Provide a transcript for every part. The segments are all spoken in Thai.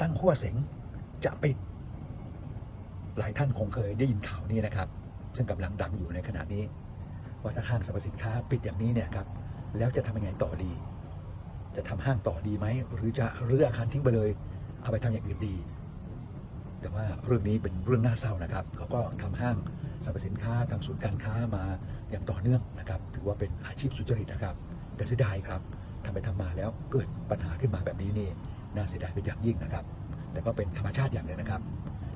ตั้งหัวเสงจะปิด หลายท่านคงเคยได้ยินข่าวนี้นะครับ ซึ่งกำลังดังอยู่ในขณะนี้ ว่าถ้าห้างสรรพสินค้าปิดอย่างนี้เนี่ยครับ แล้วจะทำยังไงต่อดี จะทำห้างต่อดีไหม หรือจะรื้ออาคารทิ้งไปเลย เอาไปทำอย่างอื่นดี แต่ว่าเรื่องนี้เป็นเรื่องน่าเศร้านะครับ เขาก็ทำห้างสรรพสินค้าทำศูนย์การค้ามาอย่างต่อเนื่องนะครับ ถือว่าเป็นอาชีพสุจริตนะครับ แต่เสียดายครับทำไปทำมาแล้วเกิดปัญหาขึ้นมาแบบนี้นี่ น่าเสียดายเป็นอย่างยิ่งนะครับ แต่ก็เป็นธรรมชาติอย่างหนึ่งนะครับ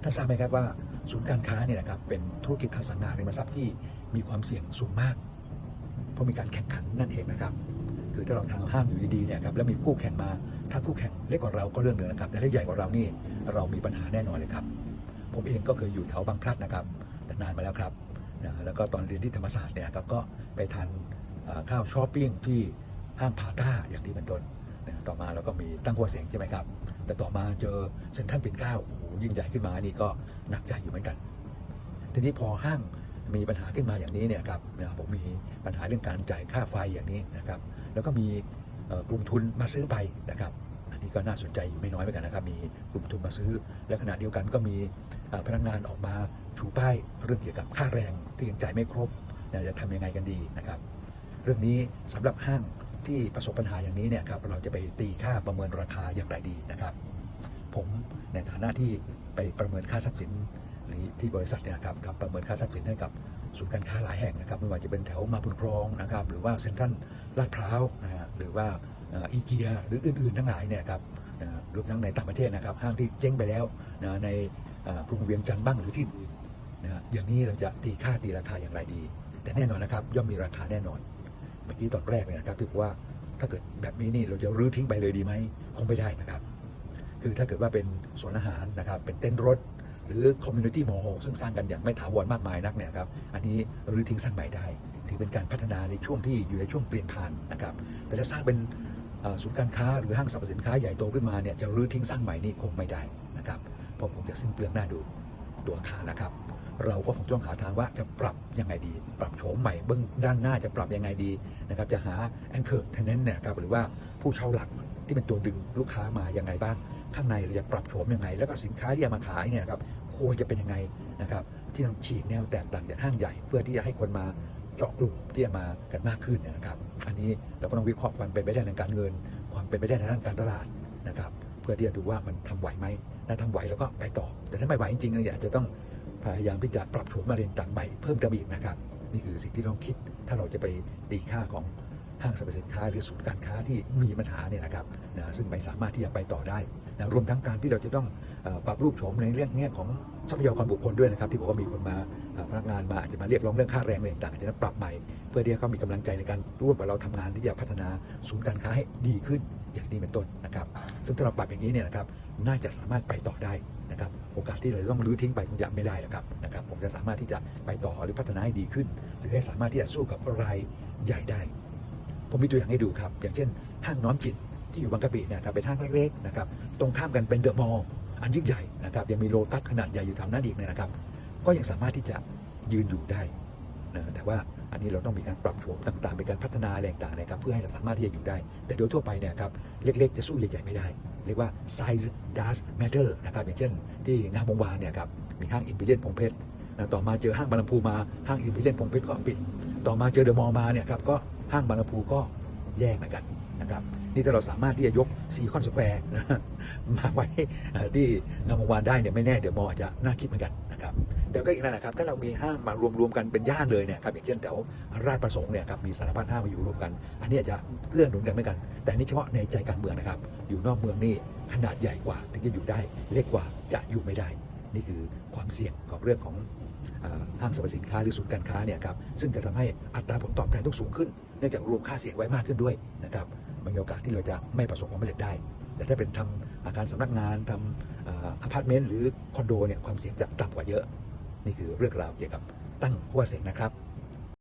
ท่านทราบไหมครับว่าศูนย์การค้าเนี่ยนะครับเป็นธุรกิจอสังหาริมทรัพย์ที่มีความเสี่ยงสูงมาก เพราะมีการแข่งขันนั่นเองนะครับ คือถ้าเราทำห้างอยู่ดีๆเนี่ยครับแล้วมีคู่แข่งมา ถ้าคู่แข่งเล็กกว่าเราก็เรื่องหนึ่งนะครับ แต่ถ้าใหญ่กว่าเรานี่เรามีปัญหาแน่นอนเลยครับ ผมเองก็เคยอยู่แถวบางพลัดนะครับแต่นานมาแล้วครับนะแล้วก็ตอนเรียนที่ธรรมศาสตร์เนี่ยครับก็ไปทานข้าวช้อปปิ้งที่ห้างพาต้าอย่างนี้เป็นต้น ต่อมาเราก็มีตั้งหัวเสียงใช่ไหมครับ แต่ต่อมาเจอเซ็นทรัลปิ่นเกล้าโอ้โหยิ่งใหญ่ขึ้นมานี่ก็หนักใจอยู่เหมือนกัน ทีนี้พอห้างมีปัญหาขึ้นมาอย่างนี้เนี่ยครับผมมีปัญหาเรื่องการจ่ายค่าไฟอย่างนี้นะครับ แล้วก็มีกลุ่มทุนมาซื้อไปนะครับ อันนี้ก็น่าสนใจอยู่ไม่น้อยเหมือนกันนะครับ มีกลุ่มทุนมาซื้อ และขณะเดียวกันก็มีพนักงานออกมาชูป้ายเรื่องเกี่ยวกับค่าแรงที่ยังจ่ายไม่ครบจะทำยังไงกันดีนะครับ เรื่องนี้สำหรับห้าง ที่ประสบปัญหาอย่างนี้เนี่ยครับเราจะไปตีค่าประเมินราคาอย่างไรดีนะครับ ผมในฐานะที่ไปประเมินค่าทรัพย์สินหรือที่บริษัทเนี่ยครับทำประเมินค่าทรัพย์สินให้กับศูนย์การค้าหลายแห่งนะครับไม่ว่าจะเป็นแถวมาบุญครองนะครับหรือว่าเซ็นทรัลลาดพร้าวนะฮะหรือว่าอีเกียหรืออื่นๆทั้งหลายเนี่ยครับรวมทั้งในต่างประเทศนะครับห้างที่เจ๊งไปแล้วนะในกรุงเวียงจันทร์บ้างหรือที่อื่นนะฮะอย่างนี้เราจะตีค่าตีราคาอย่างไรดี แต่แน่นอนนะครับย่อมมีราคาแน่นอน เมื่อกี้ตอนแรกเนี่ยนะครับที่บอกว่าถ้าเกิดแบบนี้นี่เราจะรื้อทิ้งไปเลยดีไหมคงไม่ได้นะครับ คือถ้าเกิดว่าเป็นสวนอาหารนะครับ เป็นเต็นท์รถ หรือคอมมูนิตี้มอลล์ซึ่งสร้างกันอย่างไม่ถาวรมากมายนักเนี่ยครับอันนี้รื้อทิ้งสร้างใหม่ได้ ถือเป็นการพัฒนาในช่วงที่อยู่ในช่วงเปลี่ยนผ่านนะครับแต่ถ้าสร้างเป็นศูนย์การค้าหรือห้างสรรพสินค้าใหญ่โตขึ้นมาเนี่ยจะรื้อทิ้งสร้างใหม่นี่คงไม่ได้นะครับเพราะผมจะสิ้นเปลืองหน้าดูตัวอาคารนะครับ เราก็คงต้องหาทางว่าจะปรับยังไงดี ปรับโฉมใหม่เบื้องด้านหน้าจะปรับยังไงดีนะครับจะหาแองเกิลเทนเนนเนี่ยครับหรือว่าผู้เช่าหลักที่เป็นตัวดึงลูกค้ามายังไงบ้าง ข้างในเราจะปรับโฉมยังไง แล้วก็สินค้าที่จะมาขายเนี่ยครับควรจะเป็นยังไงนะครับที่ต้องฉีกแนวแตกต่างจากห้างใหญ่ เพื่อที่จะให้คนมาเจาะกลุ่มที่จะมากันมากขึ้นนะครับ อันนี้เราก็ต้องวิเคราะห์ความเป็นไปได้ทางการเงิน ความเป็นไปได้ทางด้านการตลาดนะครับ เพื่อที่จะดูว่ามันทำไหวไหมถ้าทำไหวแล้วก็ไปต่อ แต่ถ้าไม่ไหวจริงๆเนี่ยอาจจะต้อง พยายามที่จะปรับโฉมมาเรียนต่างใหม่เพิ่มเติมอีกนะครับ นี่คือสิ่งที่ต้องคิดถ้าเราจะไปตีค่าของห้างสรรพสินค้าหรือศูนย์การค้าที่มีปัญหาเนี่ยนะครับนะซึ่งไม่สามารถที่จะไปต่อได้นะรวมทั้งการที่เราจะต้องปรับรูปโฉมในเรื่องแง่ของทรัพยากรบุคคลด้วยนะครับ ที่บอกว่ามีคนมาพนักงานมาอาจจะมาเรียกร้องเรื่องค่าแรงอะไรต่างๆอาจจะต้องปรับใหม่ เพื่อที่ให้เขามีกำลังใจในการร่วมกับเราทำงานที่จะพัฒนาศูนย์การค้าให้ดีขึ้นอย่างนี้เป็นต้นนะครับ ซึ่งถ้าเราปรับอย่างนี้เนี่ยนะครับน่าจะสามารถไปต่อได้ โอกาสที่เราจะต้องรื้อทิ้งไปคงจะไม่ได้แล้วครับนะครับผมจะสามารถที่จะไปต่อหรือพัฒนาให้ดีขึ้น หรือให้สามารถที่จะสู้กับรายใหญ่ได้ ผมมีตัวอย่างให้ดูครับ อย่างเช่น ห้างน้อมจิตที่อยู่บางกะปิเนะครับเป็นห้างเล็กๆนะครับตรงข้ามกันเป็นเดอะมอลล์อันยิ่งใหญ่นะครับยังมีโลตัสขนาดใหญ่อยู่แถวนั้นอีกนะครับ ก็ยังสามารถที่จะยืนอยู่ได้นะแต่ว่าอันนี้เราต้องมีการปรับโฉมต่างๆเป็นการพัฒนาอะไรต่างๆนะครับ เพื่อให้เราสามารถที่จะอยู่ได้ แต่โดยทั่วไปเนี่ยครับเล็ก ๆ จะสู้ใหญ่ๆไม่ได้ เรียกว่า size does matter นะครับอย่างเช่นที่งามวงวานเนี่ยครับมีห้างอิมพีเรียนพงเพชรนะต่อมาเจอห้างบางลำพูมาห้างอิมพีเรียนพงเพชรก็ปิด ต่อมาเจอเดอะมอลล์มาเนี่ยครับก็ห้างบางลำพูก็แย่เหมือนกันนะครับนี่ถ้าเราสามารถที่จะยกซีคอนสแควร์มาไว้เอ่อที่งามวงวานได้เนี่ยไม่แน่เดี๋ยวมอลล์อาจจะน่าคิดเหมือนกันนะครับ แต่ก็อีกนั่นแหละครับถ้าเรามีห้างมารวมๆกันเป็นย่านเลยเนี่ยครับอย่างเช่นแถวราชประสงค์เนี่ยครับมีสารพัดห้างมาอยู่รวมกัน อันนี้อาจจะเกื้อนหนุนกันเหมือนกัน แต่นี่เฉพาะในใจกลางเมืองนะครับ อยู่นอกเมืองนี่ขนาดใหญ่กว่าถึงจะอยู่ได้เล็กกว่าจะอยู่ไม่ได้ นี่คือความเสี่ยงของเรื่องของห้างสรรพสินค้าหรือศูนย์การค้าเนี่ยครับซึ่งจะทำให้อัตราผลตอบแทนต้องสูงขึ้น เนื่องจากรวมค่าเสี่ยงไว้มากขึ้นด้วยนะครับมันมีโอกาสที่เราจะไม่ประสบความสำเร็จได้ แต่ถ้าเป็นทำอาคารสำนักงานทำอาอพาร์ตเมนต์หรือคอนโดเนี่ยความเสี่ยงจะต่ำกว่าเยอะ นี่คือเรื่องราวเกี่ยวกับตั้งหัวเสียงนะครับ